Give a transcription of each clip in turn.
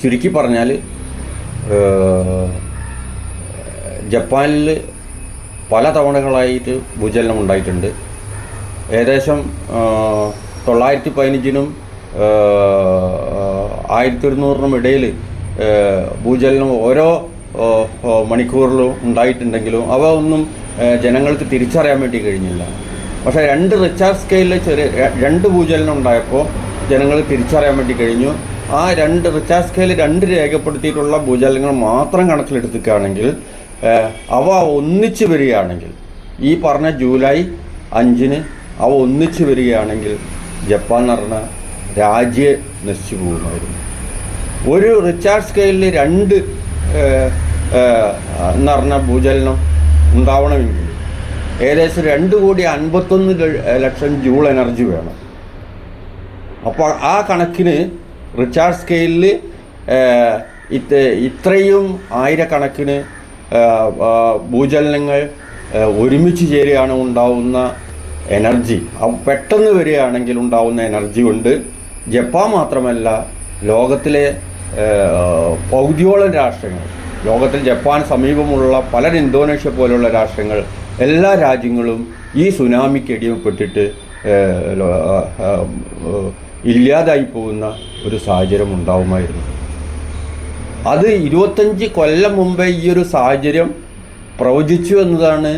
ചുരുക്കി പറഞ്ഞാൽ ജപ്പാനിൽ പല തവണകളായിട്ട് ഭൂചലനം ഉണ്ടായിട്ടുണ്ട്. ഏകദേശം തൊള്ളായിരത്തി പതിനഞ്ചിനും ആയിരത്തി ഒരുന്നൂറിനും ഇടയിൽ ഭൂചലനം ഓരോ മണിക്കൂറിലും ഉണ്ടായിട്ടുണ്ടെങ്കിലും അവ ഒന്നും ജനങ്ങൾക്ക് തിരിച്ചറിയാൻ വേണ്ടി കഴിഞ്ഞില്ല. പക്ഷേ രണ്ട് റിച്ചാർഡ് സ്കെയിലിൽ ചെറിയ രണ്ട് ഭൂചലനം ഉണ്ടായപ്പോൾ ജനങ്ങൾ തിരിച്ചറിയാൻ വേണ്ടി കഴിഞ്ഞു. ആ രണ്ട് റിച്ചാർജ് സ്കെയിൽ രണ്ട് രേഖപ്പെടുത്തിയിട്ടുള്ള ഭൂചലനങ്ങൾ മാത്രം കണക്കിലെടുക്കുകയാണെങ്കിൽ അവ ഒന്നിച്ച് വരികയാണെങ്കിൽ ഈ പറഞ്ഞ ജൂലൈ അഞ്ചിന് അവ ഒന്നിച്ച് വരികയാണെങ്കിൽ ജപ്പാൻ നടന്ന രാജ്യ നശിച്ചു പോകുമായിരുന്നു ഒരു റിച്ചാർഡ് സ്കെയിലിൽ രണ്ട് എന്ന് ഭൂചലനം ഉണ്ടാവണമെങ്കിൽ ഏകദേശം രണ്ട് കോടി അൻപത്തൊന്ന് ലക്ഷം ജൂൾ എനർജി വേണം. അപ്പോൾ ആ കണക്കിന് റിച്ചാർഡ് സ്കെയിലിൽ ഇത് ഇത്രയും ആയിരക്കണക്കിന് ഭൂചലനങ്ങൾ ഒരുമിച്ച് ചേരുകയാണ് ഉണ്ടാവുന്ന എനർജി. പെട്ടെന്ന് വരികയാണെങ്കിൽ ഉണ്ടാവുന്ന എനർജി കൊണ്ട് ജപ്പാൻ മാത്രമല്ല ലോകത്തിലെ പൗദ്യോളം രാഷ്ട്രങ്ങൾ ലോകത്തിൽ ജപ്പാൻ സമീപമുള്ള പല ഇന്തോനേഷ്യ പോലുള്ള രാഷ്ട്രങ്ങൾ എല്ലാ രാജ്യങ്ങളും ഈ സുനാമിക്ക് ആ, ഇല്ലാതായി പോകുന്ന ഒരു സാഹചര്യം ഉണ്ടാവുമായിരുന്നു. അത് ഇരുപത്തഞ്ച് കൊല്ലം മുമ്പേ ഈ ഒരു സാഹചര്യം പ്രവചിച്ചു എന്നതാണ്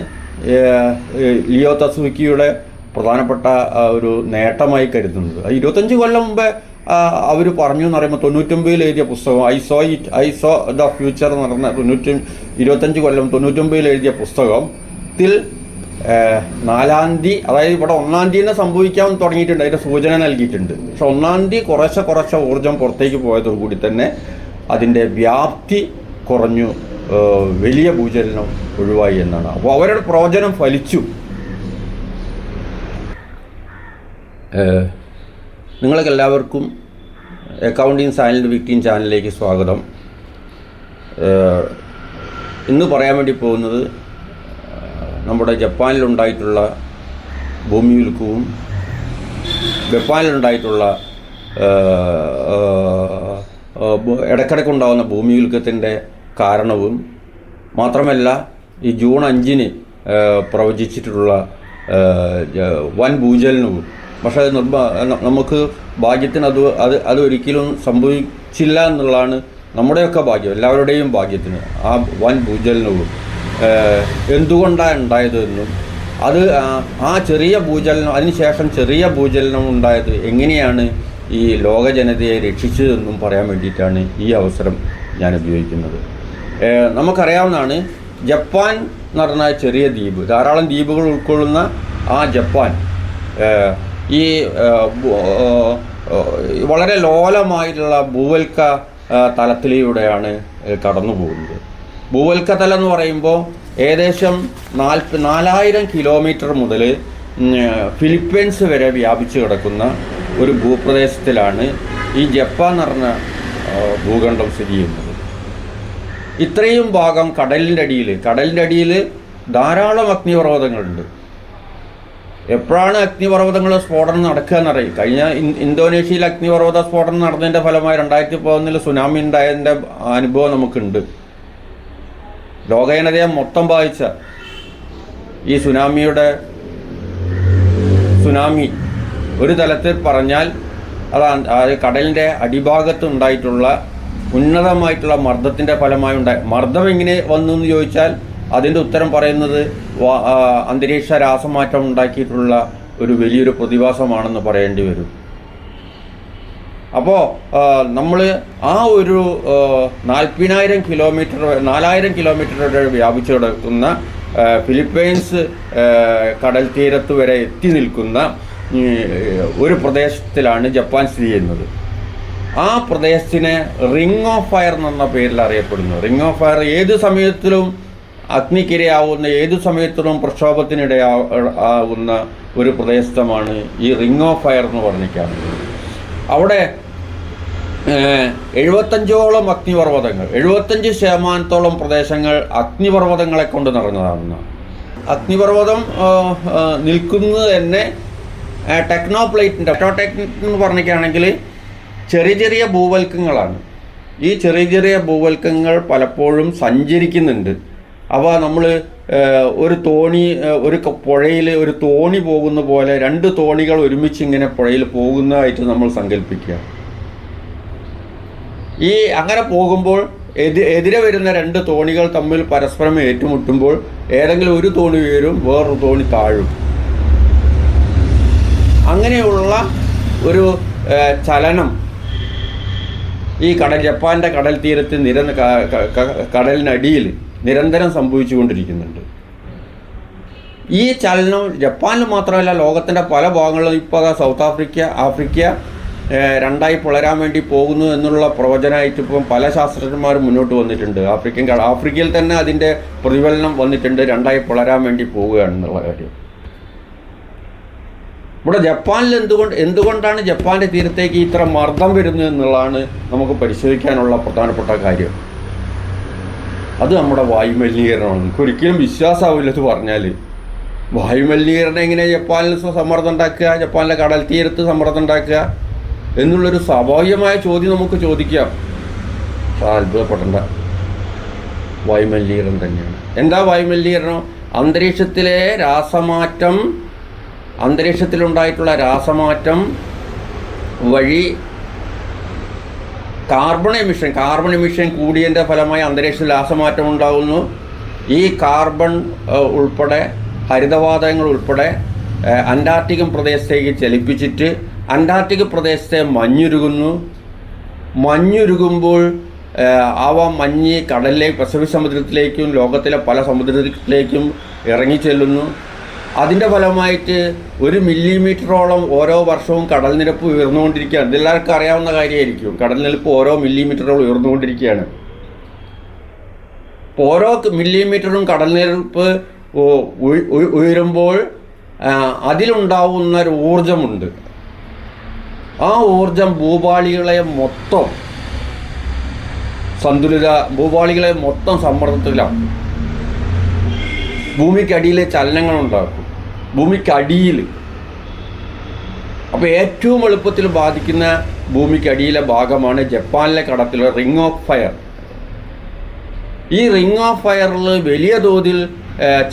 ലിയോ തസുക്കിയുടെ പ്രധാനപ്പെട്ട ഒരു നേട്ടമായി കരുതുന്നത്. ഇരുപത്തഞ്ച് കൊല്ലം മുമ്പേ അവർ പറഞ്ഞു എന്ന് പറയുമ്പോൾ തൊണ്ണൂറ്റൊമ്പതിൽ എഴുതിയ പുസ്തകം I saw it I saw the future എന്ന് പറഞ്ഞ തൊണ്ണൂറ്റി ഇരുപത്തഞ്ച് കൊല്ലം തൊണ്ണൂറ്റൊമ്പതിൽ എഴുതിയ പുസ്തകത്തിൽ നാലാം തീയതി അതായത് ഇവിടെ ഒന്നാം തീയതി തന്നെ സംഭവിക്കാൻ തുടങ്ങിയിട്ടുണ്ട്. അതിന്റെ സൂചന നൽകിയിട്ടുണ്ട്. പക്ഷെ ഒന്നാം തീയതി കുറേശ്ശെ കുറച്ച് ഊർജം പുറത്തേക്ക് പോയതോടുകൂടി തന്നെ അതിന്റെ വ്യാപ്തി കുറഞ്ഞു. വലിയ ഭൂചലനം ഒഴിവായി എന്നാണ്. അപ്പോൾ അവരുടെ പ്രവചനം ഫലിച്ചു. നിങ്ങൾക്കെല്ലാവർക്കും അക്കൗണ്ടിങ് സൈലന്റ് വിക്ടീം ചാനലിലേക്ക് സ്വാഗതം. ഇന്ന് പറയാൻ വേണ്ടി പോകുന്നത് നമ്മുടെ ജപ്പാനിലുണ്ടായിട്ടുള്ള ഭൂമി ഉൽക്കവും ജപ്പാനിലുണ്ടായിട്ടുള്ള ഇടയ്ക്കിടയ്ക്ക് ഉണ്ടാകുന്ന ഭൂമി ഉൽക്കത്തിന്റെ കാരണവും മാത്രമല്ല ഈ ജൂൺ അഞ്ചിന് പ്രവചിച്ചിട്ടുള്ള വൻ ഭൂചലനവും. പക്ഷേ നമുക്ക് ഭാഗ്യത്തിന് അത് അത് അതൊരിക്കലും സംഭവിച്ചില്ല എന്നുള്ളതാണ് നമ്മുടെയൊക്കെ ഭാഗ്യം എല്ലാവരുടെയും ഭാഗ്യത്തിന് ആ വൻ ഭൂചലനവും. എന്തുകൊണ്ടാണ് ഉണ്ടായതെന്നും അത് ആ- ചെറിയ ഭൂചലനം അതിനുശേഷം ചെറിയ ഭൂചലനം ഉണ്ടായത് എങ്ങനെയാണ് ഈ ലോക ജനതയെ രക്ഷിച്ചതെന്നും പറയാൻ വേണ്ടിയിട്ടാണ് ഈ അവസരം ഞാൻ ഉപയോഗിക്കുന്നത്. നമുക്കറിയാവുന്നതാണ് ജപ്പാൻ എന്ന് പറഞ്ഞ ചെറിയ ദ്വീപ്. ധാരാളം ദ്വീപുകൾ ഉൾക്കൊള്ളുന്ന ആ ജപ്പാൻ. ഈ വളരെ ലോലമായിട്ടുള്ള ഭൂവൽക്ക തലത്തിലൂടെയാണ് കടന്നു പോകുന്നത് ഭൂവൽക്ക തലം എന്ന് പറയുമ്പോൾ ഏകദേശം നാൽപ്പ നാലായിരം കിലോമീറ്റർ മുതൽ ഫിലിപ്പീൻസ് വരെ വ്യാപിച്ചു കിടക്കുന്ന ഒരു ഭൂപ്രദേശത്തിലാണ് ഈ ജപ്പാൻ എന്ന് പറഞ്ഞ ഭൂഖണ്ഡം സ്ഥിതി ചെയ്യുന്നത്. ഇത്രയും ഭാഗം കടലിന്റെ അടിയിൽ കടലിന്റെ അടിയിൽ ധാരാളം അഗ്നിപർവതങ്ങളുണ്ട്. എപ്പോഴാണ് അഗ്നിപർവതങ്ങൾ സ്ഫോടനം നടക്കുക എന്നറിയും? കഴിഞ്ഞ ഇന്തോനേഷ്യയിൽ അഗ്നിപർവത സ്ഫോടനം നടന്നതിന്റെ ഫലമായി രണ്ടായിരത്തി പതിനൊന്നിൽ സുനാമി ഉണ്ടായതിന്റെ അനുഭവം നമുക്കുണ്ട്. ലോകജനതയെ മൊത്തം ബാധിച്ച ഈ സുനാമിയുടെ സുനാമി ഒരു തലത്തിൽ പറഞ്ഞാൽ അത് കടലിന്റെ അടിഭാഗത്ത് ഉണ്ടായിട്ടുള്ള ഉന്നതമായിട്ടുള്ള മർദ്ദത്തിന്റെ ഫലമായി ഉണ്ടായി. മർദ്ദം എങ്ങനെ വന്നു എന്ന് ചോദിച്ചാൽ അതിന്റെ ഉത്തരം പറയുന്നത് അന്തരീക്ഷ രാസമാറ്റം ഉണ്ടാക്കിയിട്ടുള്ള ഒരു വലിയൊരു പ്രതിഭാസമാണെന്ന് പറയേണ്ടി വരും. അപ്പോൾ നമ്മൾ ആ ഒരു നാൽപ്പതിനായിരം കിലോമീറ്റർ നാലായിരം കിലോമീറ്റർ വരെ വ്യാപിച്ചു കിടക്കുന്ന ഫിലിപ്പൈൻസ് കടൽ തീരത്ത് വരെ എത്തി നിൽക്കുന്ന ഒരു പ്രദേശത്തിലാണ് ജപ്പാൻ സ്ഥിതി ചെയ്യുന്നത്. ആ പ്രദേശത്തിനെ റിംഗ് ഓഫ് ഫയർ എന്ന പേരിൽ അറിയപ്പെടുന്നു. റിംഗ് ഓഫ് ഫയർ ഏത് സമയത്തിലും അഗ്നിക്കിരയാവുന്ന ഏത് സമയത്തിലും പ്രക്ഷോഭത്തിനിടയാ ആവുന്ന ഒരു പ്രദേശമാണ് ഈ റിംഗ് ഓഫ് ഫയർ എന്ന് പറഞ്ഞിരിക്കുന്നത്. അവിടെ എഴുപത്തഞ്ചോളം അഗ്നിപർവതങ്ങൾ എഴുപത്തഞ്ച് ശതമാനത്തോളം പ്രദേശങ്ങൾ അഗ്നിപർവതങ്ങളെ കൊണ്ട് നിറഞ്ഞതാണ് അഗ്നിപർവതം നിൽക്കുന്നത് തന്നെ ടെക്നോ പ്ലേറ്റിന്റെ ടെക്നോ ടെക്നിക് എന്ന് പറഞ്ഞിരിക്കുകയാണെങ്കിൽ ചെറിയ ചെറിയ ഭൂവൽക്കങ്ങളാണ് ഈ ചെറിയ ചെറിയ ഭൂവൽക്കങ്ങൾ പലപ്പോഴും സഞ്ചരിക്കുന്നുണ്ട് അവ നമ്മൾ ഒരു തോണി ഒരു പുഴയിൽ ഒരു തോണി പോകുന്ന പോലെ രണ്ട് തോണികൾ ഒരുമിച്ച് ഇങ്ങനെ പുഴയിൽ പോകുന്നതായിട്ട് നമ്മൾ സങ്കല്പിക്കുക ഈ അങ്ങനെ പോകുമ്പോൾ എതി എതിരെ വരുന്ന രണ്ട് തോണികൾ തമ്മിൽ പരസ്പരം ഏറ്റുമുട്ടുമ്പോൾ ഏതെങ്കിലും ഒരു തോണി ഉയരും വേറൊരു തോണി താഴും. അങ്ങനെയുള്ള ഒരു ചലനം ഈ കടൽ ജപ്പാന്റെ കടൽ തീരത്ത് നിര കടലിനടിയിൽ നിരന്തരം സംഭവിച്ചുകൊണ്ടിരിക്കുന്നുണ്ട്. ഈ ചലനം ജപ്പാനിൽ മാത്രമല്ല ലോകത്തിന്റെ പല ഭാഗങ്ങളിലും ഇപ്പോൾ സൗത്ത് ആഫ്രിക്ക ആഫ്രിക്ക രണ്ടായി പുളരാൻ വേണ്ടി പോകുന്നു എന്നുള്ള പ്രവചനമായിട്ട് ഇപ്പം പല ശാസ്ത്രജ്ഞന്മാരും മുന്നോട്ട് വന്നിട്ടുണ്ട്. ആഫ്രിക്കൻ ആഫ്രിക്കയിൽ തന്നെ അതിന്റെ പ്രതിഫലനം വന്നിട്ടുണ്ട് രണ്ടായി പുളരാൻ വേണ്ടി പോവുകയാണെന്നുള്ള കാര്യം. ഇവിടെ ജപ്പാനിൽ എന്തുകൊണ്ട് എന്തുകൊണ്ടാണ് ജപ്പാന്റെ തീരത്തേക്ക് ഇത്ര മർദ്ദം വരുന്നത് എന്നുള്ളതാണ് നമുക്ക് പരിശോധിക്കാനുള്ള പ്രധാനപ്പെട്ട കാര്യം. അത് നമ്മുടെ വായുമലിനീകരണമാണ്. നമുക്ക് ഒരിക്കലും വിശ്വാസമാവില്ല ഇത് പറഞ്ഞാൽ വായുമലിനീകരണം എങ്ങനെ ജപ്പാനിൽ സമ്മർദ്ദം ഉണ്ടാക്കുക? ജപ്പാനിലെ കടൽ തീരത്ത് സമ്മർദ്ദം ഉണ്ടാക്കുക? എന്നുള്ളൊരു സ്വാഭാവികമായ ചോദ്യം നമുക്ക് ചോദിക്കാം. അത്ഭുതപ്പെടേണ്ട. വായുമലിനീകരണം തന്നെയാണ്. എന്താ വായുമലിനീകരണം? അന്തരീക്ഷത്തിലെ രാസമാറ്റം അന്തരീക്ഷത്തിലുണ്ടായിട്ടുള്ള രാസമാറ്റം വഴി കാർബൺ എമിഷൻ കാർബൺ എമിഷൻ കൂടിയതിന്റെ ഫലമായി അന്തരീക്ഷത്തിൽ രാസമാറ്റം ഉണ്ടാകുന്നു. ഈ കാർബൺ ഉൾപ്പെടെ ഹരിതവാതകങ്ങൾ ഉൾപ്പെടെ അന്റാർട്ടിക്കൻ പ്രദേശത്തേക്ക് ചലിപ്പിച്ചിട്ട് അന്റാർട്ടിക് പ്രദേശത്തെ മഞ്ഞുരുകുന്നു. മഞ്ഞുരുകുമ്പോൾ അവ മഞ്ഞ് കടലിലേക്ക് പസഫിക് സമുദ്രത്തിലേക്കും ലോകത്തിലെ പല സമുദ്രത്തിലേക്കും ഇറങ്ങിച്ചെല്ലുന്നു. അതിന്റെ ഫലമായിട്ട് ഒരു മില്ലിമീറ്ററോളം ഓരോ വർഷവും കടൽ നിരപ്പ് ഉയർന്നുകൊണ്ടിരിക്കുകയാണ്. ഇതെല്ലാവർക്കും അറിയാവുന്ന കാര്യമായിരിക്കും. കടൽ നിരപ്പ് ഓരോ മില്ലിമീറ്ററോളം ഉയർന്നുകൊണ്ടിരിക്കുകയാണ്. ഓരോ മില്ലിമീറ്ററും കടൽ നിരപ്പ് ഉയരുമ്പോൾ അതിലുണ്ടാവുന്ന ഒരു ഊർജമുണ്ട് ആ ഊർജം ഭൂപാളികളെ മൊത്തം സന്തുലിത ഭൂപാളികളെ മൊത്തം സമ്മർദ്ദത്തിലാക്കും ഭൂമിക്കടിയിലെ ചലനങ്ങൾ ഉണ്ടാക്കും. ഭൂമിക്കടിയിൽ. അപ്പോൾ ഏറ്റവും എളുപ്പത്തിൽ ബാധിക്കുന്ന ഭൂമിക്കടിയിലെ ഭാഗമാണ് ജപ്പാനിലെ കടത്തിലെ റിംഗ് ഓഫ് ഫയർ. ഈ റിംഗ് ഓഫ് ഫയറിൽ വലിയ തോതിൽ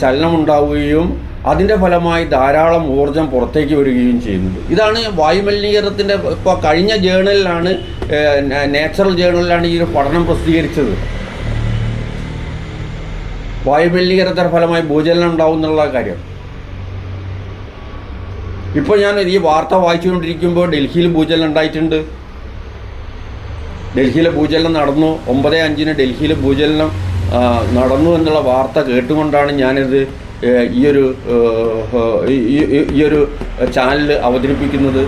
ചലനം ചലനമുണ്ടാവുകയും അതിന്റെ ഫലമായി ധാരാളം ഊർജം പുറത്തേക്ക് വരികയും ചെയ്യുന്നുണ്ട്. ഇതാണ് വായുമലിനീകരണത്തിന്റെ ഇപ്പോൾ കഴിഞ്ഞ ജേണലിലാണ് നാച്ചുറൽ ജേണലിലാണ് ഈ ഒരു പഠനം പ്രസിദ്ധീകരിച്ചത്. വായുമലിനീകരണത്തിന്റെ ഫലമായി ഭൂചലനം ഉണ്ടാവും എന്നുള്ള കാര്യം. ഇപ്പോൾ ഞാൻ ഈ വാർത്ത വായിച്ചുകൊണ്ടിരിക്കുമ്പോൾ ഡൽഹിയിൽ ഭൂചലനം ഉണ്ടായിട്ടുണ്ട്. ഡൽഹിയിലെ ഭൂചലനം നടന്നു. ഒമ്പത് അഞ്ചിന് ഡൽഹിയിലെ ഭൂചലനം നടന്നു എന്നുള്ള വാർത്ത കേട്ടുകൊണ്ടാണ് ഞാനിത് ഈയൊരു ഈയൊരു ചാനൽ അവതരിപ്പിക്കുന്നത്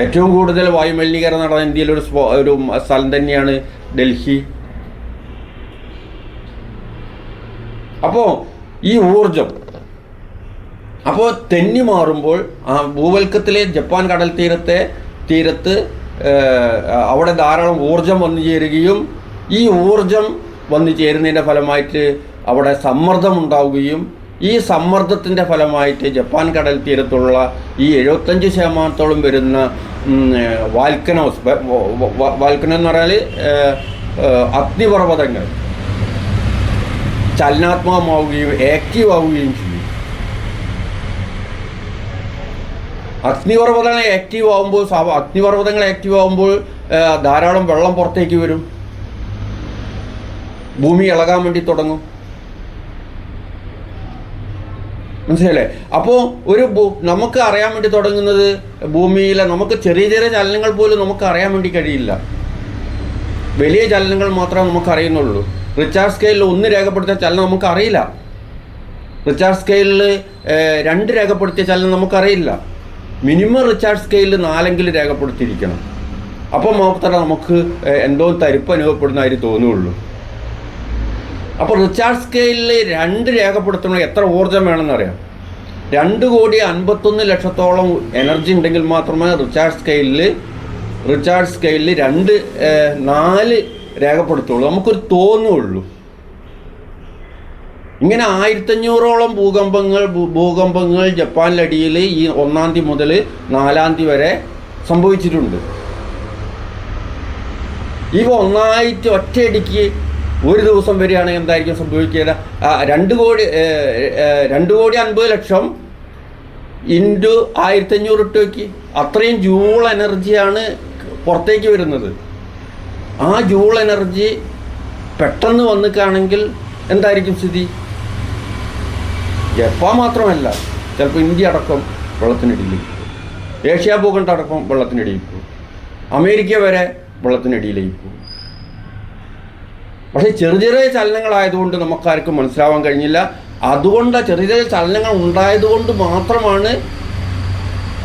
ഏറ്റവും കൂടുതൽ വായുമലിനീകരണം നടന്ന ഇന്ത്യയിലൊരു ഒരു സ്ഥലം തന്നെയാണ് ഡൽഹി. അപ്പോൾ ഈ ഊർജം അപ്പോൾ തെന്നി മാറുമ്പോൾ ആ ഭൂവൽക്കത്തിലെ ജപ്പാൻ കടൽ തീരത്തെ തീരത്ത് അവിടെ ധാരാളം ഊർജം വന്നു ചേരുകയും ഈ ഊർജം വന്നു ചേരുന്നതിന്റെ ഫലമായിട്ട് അവിടെ സമ്മർദ്ദം ഉണ്ടാവുകയും ഈ സമ്മർദ്ദത്തിന്റെ ഫലമായിട്ട് ജപ്പാൻ കടൽ തീരത്തുള്ള ഈ എഴുപത്തഞ്ച് ശതമാനത്തോളം വരുന്ന വാൽക്കനോസ് വാൽക്കനോ എന്ന് പറഞ്ഞാൽ അഗ്നിപർവതങ്ങൾ. ചലനാത്മകമാവുകയും ആക്റ്റീവ് ആവുകയും ചെയ്യും. അഗ്നിപർവതങ്ങൾ ആക്റ്റീവ് ആവുമ്പോൾ അഗ്നിപർവതങ്ങൾ ആക്റ്റീവ് ആവുമ്പോൾ ധാരാളം വെള്ളം പുറത്തേക്ക് വരും. ഭൂമി ഇളകാൻ വേണ്ടി തുടങ്ങും. മനസ്സിലല്ലേ അപ്പോൾ ഒരു നമുക്ക് അറിയാൻ വേണ്ടി തുടങ്ങുന്നത് ഭൂമിയിലെ നമുക്ക് ചെറിയ ചെറിയ ചലനങ്ങൾ പോലും നമുക്ക് അറിയാൻ വേണ്ടി കഴിയില്ല. വലിയ ചലനങ്ങൾ മാത്രമേ നമുക്ക് അറിയുന്നുള്ളൂ. റിച്ചാർഡ് സ്കെയിലിൽ ഒന്ന് രേഖപ്പെടുത്തിയ ചലനം നമുക്ക് അറിയില്ല. റിച്ചാർഡ് സ്കെയിലിൽ രണ്ട് രേഖപ്പെടുത്തിയ ചലനം നമുക്കറിയില്ല മിനിമം റിച്ചാർഡ് സ്കെയിലിൽ നാലെങ്കിലും രേഖപ്പെടുത്തിയിരിക്കണം. അപ്പോൾ മാത്രമേ നമുക്ക് എന്തോ തരിപ്പ് അനുഭവപ്പെടുന്നതായി തോന്നുകയുള്ളൂ അപ്പോൾ റിച്ചാർഡ് സ്കെയിലിൽ രണ്ട് രേഖപ്പെടുത്തണമെങ്കിൽ എത്ര ഊർജം വേണമെന്നറിയാം? രണ്ട് കോടി അൻപത്തൊന്ന് ലക്ഷത്തോളം എനർജി ഉണ്ടെങ്കിൽ മാത്രമേ റിച്ചാർഡ് സ്കെയിലിൽ റിച്ചാർഡ് സ്കെയിലിൽ രണ്ട് നാല് രേഖപ്പെടുത്തുള്ളൂ. നമുക്കൊരു തോന്നുള്ളൂ ഇങ്ങനെ ആയിരത്തഞ്ഞൂറോളം ഭൂകമ്പങ്ങൾ ഭൂകമ്പങ്ങൾ ജപ്പാനിലടിയിൽ ഈ ഒന്നാം തീയതി മുതൽ നാലാം തീയതി വരെ സംഭവിച്ചിട്ടുണ്ട്. ഇവ ഒന്നായിട്ട് ഒറ്റയടിക്ക് ഒരു ദിവസം വരികയാണെങ്കിൽ എന്തായിരിക്കും സംഭവിക്കുക രണ്ട് കോടി രണ്ട് കോടി അൻപത് ലക്ഷം ഇന്റു ആയിരത്തി അഞ്ഞൂറ് ഇട്ട് അത്രയും ജൂൾ എനർജിയാണ് പുറത്തേക്ക് വരുന്നത്. ആ ജൂൾ എനർജി പെട്ടെന്ന് വന്നിക്കാണെങ്കിൽ എന്തായിരിക്കും സ്ഥിതി? ജപ്പാൻ മാത്രമല്ല ചിലപ്പോൾ ഇന്ത്യ അടക്കം വെള്ളത്തിനടിയിലേക്ക് പോകും. ഏഷ്യ ഭൂഖണ്ഡം അടക്കം വെള്ളത്തിനടിയിൽ പോകും. അമേരിക്ക വരെ വെള്ളത്തിനടിയിലേക്ക് പോകും. പക്ഷേ ചെറിയ ചെറിയ ചലനങ്ങളായതുകൊണ്ട് നമുക്കാർക്കും മനസ്സിലാവാൻ കഴിഞ്ഞില്ല. അതുകൊണ്ട് ചെറിയ ചെറിയ ചലനങ്ങൾ ഉണ്ടായതുകൊണ്ട് മാത്രമാണ്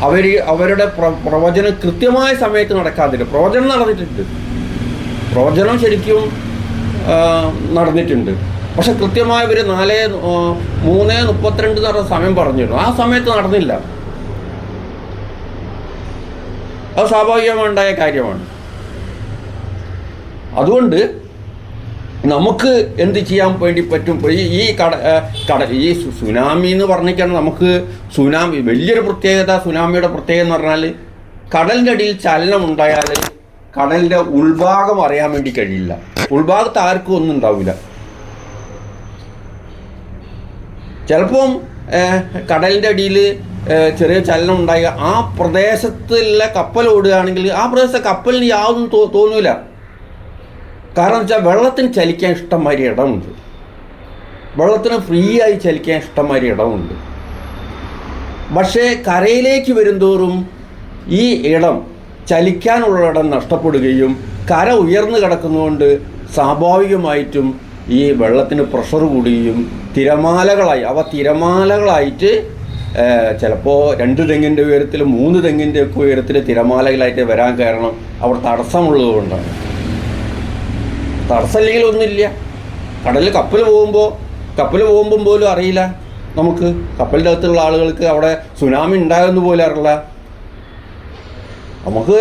അവർ അവരുടെ പ്ര- പ്രവചനം കൃത്യമായ സമയത്ത് നടക്കാതില്ല. പ്രവചനം നടന്നിട്ടുണ്ട്. പ്രവചനം ശരിക്കും നടന്നിട്ടുണ്ട്. പക്ഷെ കൃത്യമായ ഒരു നാല് മൂന്ന് മുപ്പത്തിരണ്ട് എന്ന് പറഞ്ഞ സമയം പറഞ്ഞിരുന്നു. ആ സമയത്ത് നടന്നില്ല. അത് സ്വാഭാവികമുണ്ടായ കാര്യമാണ്. അതുകൊണ്ട് നമുക്ക് എന്ത് ചെയ്യാൻ വേണ്ടി പറ്റും? ഈ കട കട ഈ സുനാമി എന്ന് പറഞ്ഞിട്ടാണ് നമുക്ക് സുനാമി വലിയൊരു പ്രത്യേകത സുനാമിയുടെ പ്രത്യേകത എന്ന് പറഞ്ഞാൽ കടലിന്റെ അടിയിൽ ചലനം ഉണ്ടായാൽ കടലിന്റെ ഉൾഭാഗം അറിയാൻ വേണ്ടി കഴിയില്ല. ഉൾഭാഗത്ത് ആർക്കും ഒന്നും ഉണ്ടാവില്ല. ചിലപ്പം കടലിന്റെ അടിയിൽ ചെറിയ ചലനം ഉണ്ടായ ആ പ്രദേശത്തുള്ള കപ്പൽ ഓടുകയാണെങ്കിൽ ആ പ്രദേശത്തെ കപ്പലിന് യാതൊന്നും തോന്നൂല. കാരണം വെച്ചാൽ വെള്ളത്തിന് ചലിക്കാൻ ഇഷ്ടംമാതിരി ഇടമുണ്ട്. വെള്ളത്തിന് ഫ്രീ ആയി ചലിക്കാൻ ഇഷ്ടംമാതിരി ഇടമുണ്ട്. പക്ഷേ കരയിലേക്ക് വരുംതോറും ഈ ഇടം ചലിക്കാനുള്ള ഇടം നഷ്ടപ്പെടുകയും കര ഉയർന്നു കിടക്കുന്നതുകൊണ്ട് സ്വാഭാവികമായിട്ടും ഈ വെള്ളത്തിന് പ്രഷർ കൂടുകയും തിരമാലകളായി അവ തിരമാലകളായിട്ട് ചിലപ്പോൾ രണ്ട് തെങ്ങിന്റെ ഉയരത്തിൽ മൂന്ന് തെങ്ങിന്റെ ഉയരത്തിൽ തിരമാലകളായിട്ട് വരാൻ കാരണം അവിടെ തടസ്സമുള്ളത് കൊണ്ടാണ് തടസ്സമില്ലെങ്കിൽ ഒന്നുമില്ല. കടലിൽ കപ്പൽ പോകുമ്പോൾ കപ്പൽ പോകുമ്പം പോലും അറിയില്ല നമുക്ക്. കപ്പലിന്റെ അകത്തുള്ള ആളുകൾക്ക് അവിടെ സുനാമി ഉണ്ടാകുമെന്ന് പോലും അറിയില്ല. നമുക്ക്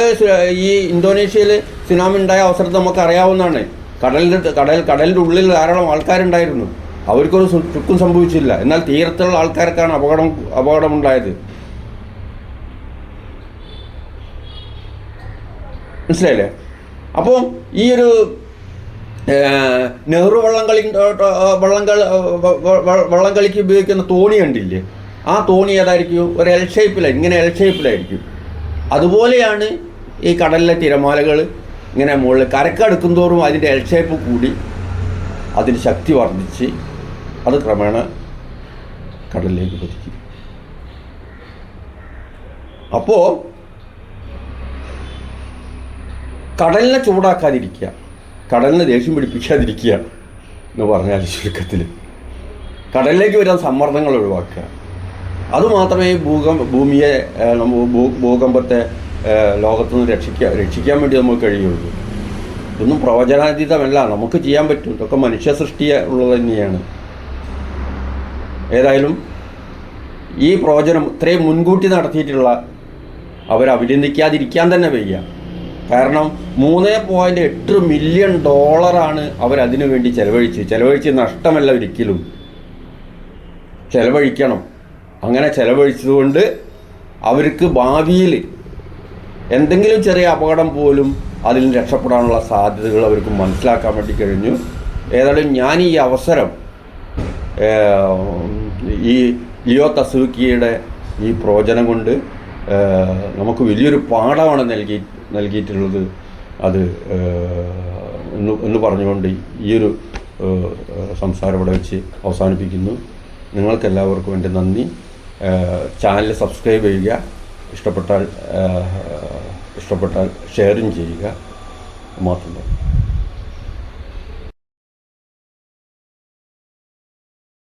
ഈ ഇന്തോനേഷ്യയിൽ സുനാമി ഉണ്ടായ അവസരത്തിൽ നമുക്ക് അറിയാവുന്നതാണ്. കടലിന്റെ കടൽ കടലിന്റെ ഉള്ളിൽ ധാരാളം ആൾക്കാരുണ്ടായിരുന്നു. അവർക്കൊരു ചുക്കും സംഭവിച്ചില്ല. എന്നാൽ തീരത്തുള്ള ആൾക്കാർക്കാണ് അപകടം അപകടമുണ്ടായത്. മനസ്സിലായില്ലേ? അപ്പോൾ ഈ ഒരു നെഹ്റു വള്ളംകളി വള്ളം കളിക്ക് ഉപയോഗിക്കുന്ന തോണി കണ്ടില്ലേ? ആ തോണി ഏതായിരിക്കും? ഒരു എൽ ഷേപ്പിലായിരിക്കും ഇങ്ങനെ എൽ ഷേപ്പിലായിരിക്കും അതുപോലെയാണ് ഈ കടലിലെ തിരമാലകൾ ഇങ്ങനെ മുകളിൽ കരക്കടുക്കും തോറും അതിന്റെ എൽ ഷേപ്പ് കൂടി അതിന് ശക്തി വർദ്ധിച്ച് അത് ക്രമേണ കടലിലേക്ക് പതിക്കും. അപ്പോൾ കടലിനെ ചൂടാക്കാതിരിക്കുക. കടലിനെ ദേഷ്യം പിടിപ്പിക്കാതിരിക്കുക എന്ന് പറഞ്ഞാൽ ചുരുക്കത്തിൽ. കടലിലേക്ക് വരാൻ സമ്മർദ്ദങ്ങൾ ഒഴിവാക്കുക. അതുമാത്രമേ ഭൂകമ്പ ഭൂമിയെ ഭൂകമ്പത്തെ ലോകത്ത് നിന്ന് രക്ഷിക്കാൻ രക്ഷിക്കാൻ വേണ്ടി നമുക്ക് കഴിയുള്ളൂ. ഇതൊന്നും പ്രവചനാതീതമല്ല. നമുക്ക് ചെയ്യാൻ പറ്റും. ഇതൊക്കെ മനുഷ്യ സൃഷ്ടിയെ ഉള്ളത് തന്നെയാണ്. ഏതായാലും ഈ പ്രവചനം ഇത്രയും മുൻകൂട്ടി നടത്തിയിട്ടുള്ള അവർ അഭിനന്ദിക്കാതിരിക്കാൻ തന്നെ വയ്യ. കാരണം മൂന്ന് പോയിന്റ് എട്ട് മില്യൺ ഡോളറാണ് അവർ അതിനു വേണ്ടി ചെലവഴിച്ച് ചെലവഴിച്ച് നഷ്ടമല്ല ഒരിക്കലും. ചെലവഴിക്കണം. അങ്ങനെ ചെലവഴിച്ചതുകൊണ്ട് അവർക്ക് ഭാവിയിൽ എന്തെങ്കിലും ചെറിയ അപകടം പോലും അതിൽ നിന്ന് രക്ഷപ്പെടാനുള്ള സാധ്യതകൾ അവർക്ക് മനസ്സിലാക്കാൻ വേണ്ടി കഴിഞ്ഞു. ഏതായാലും ഞാൻ ഈ അവസരം ഈ ലിയോ തസുക്കിയുടെ ഈ പ്രവചനം കൊണ്ട് നമുക്ക് വലിയൊരു പാഠമാണ് നൽകി നൽകിയിട്ടുള്ളത് അത് എന്ന് എന്ന് പറഞ്ഞുകൊണ്ട് ഈ ഒരു സംസാരം ഇവിടെ വെച്ച് അവസാനിപ്പിക്കുന്നു. നിങ്ങൾക്കെല്ലാവർക്കും എന്റെ നന്ദി. ചാനൽ സബ്സ്ക്രൈബ് ചെയ്യുക ഇഷ്ടപ്പെട്ടാൽ ഇഷ്ടപ്പെട്ടാൽ ഷെയറും ചെയ്യുക. മാത്രം